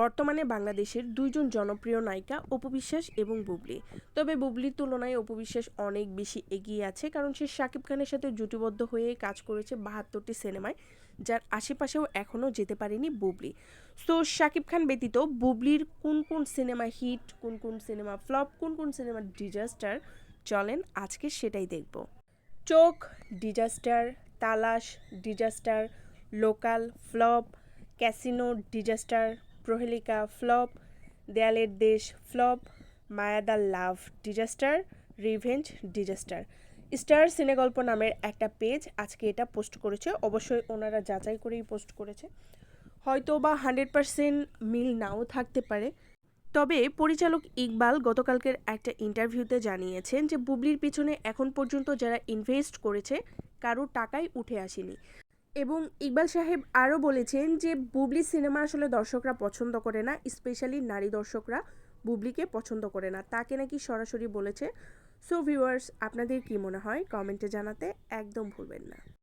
বর্তমানে বাংলাদেশের দুইজন জনপ্রিয় নায়িকা অপু বিশ্বাস এবং বুবলি। তবে বুবলির তুলনায় অপু বিশ্বাস অনেক বেশি এগিয়ে আছে কারণ সে শাকিব খানের সাথে জুটিবদ্ধ হয়ে কাজ করেছে বাহাত্তরটি সিনেমায়, যার আশেপাশেও এখনও যেতে পারেনি বুবলি। সো, শাকিব খান ব্যতীত বুবলির কোন কোন সিনেমা হিট, কোন কোন সিনেমা ফ্লপ, কোন কোন সিনেমা ডিজাস্টার চলেন আজকে সেটাই দেখব। Chokh disaster, Talash disaster, local flop, casino disaster Prohelika flop, Deyaler Desh flop, Mayadar love disaster, revenge disaster. Star সিনেগল্প নামের একটা পেজ আজকে এটা পোস্ট করেছে। অবশ্যই ওনারা যাচাই করেই পোস্ট করেছে। হয়তো বা হান্ড্রেড পারসেন্ট মিল নাও থাকতে পারে। তবে পরিচালক ইকবাল গতকালকের একটা ইন্টারভিউতে জানিয়েছেন যে, বুবলির পিছনে এখন পর্যন্ত যারা ইনভেস্ট করেছে, কারও টাকাই উঠে আসেনি। এবং ইকবাল সাহেব আরও বলেছেন যে, বুবলি সিনেমা আসলে দর্শকরা পছন্দ করে না, স্পেশালি নারী দর্শকরা বুবলিকে পছন্দ করে না। তাকে নাকি সরাসরি বলেছে। সো ভিউয়ার্স আপনাদের কি মনে হয়? কমেন্টে জানাতে একদম ভুলবেন না।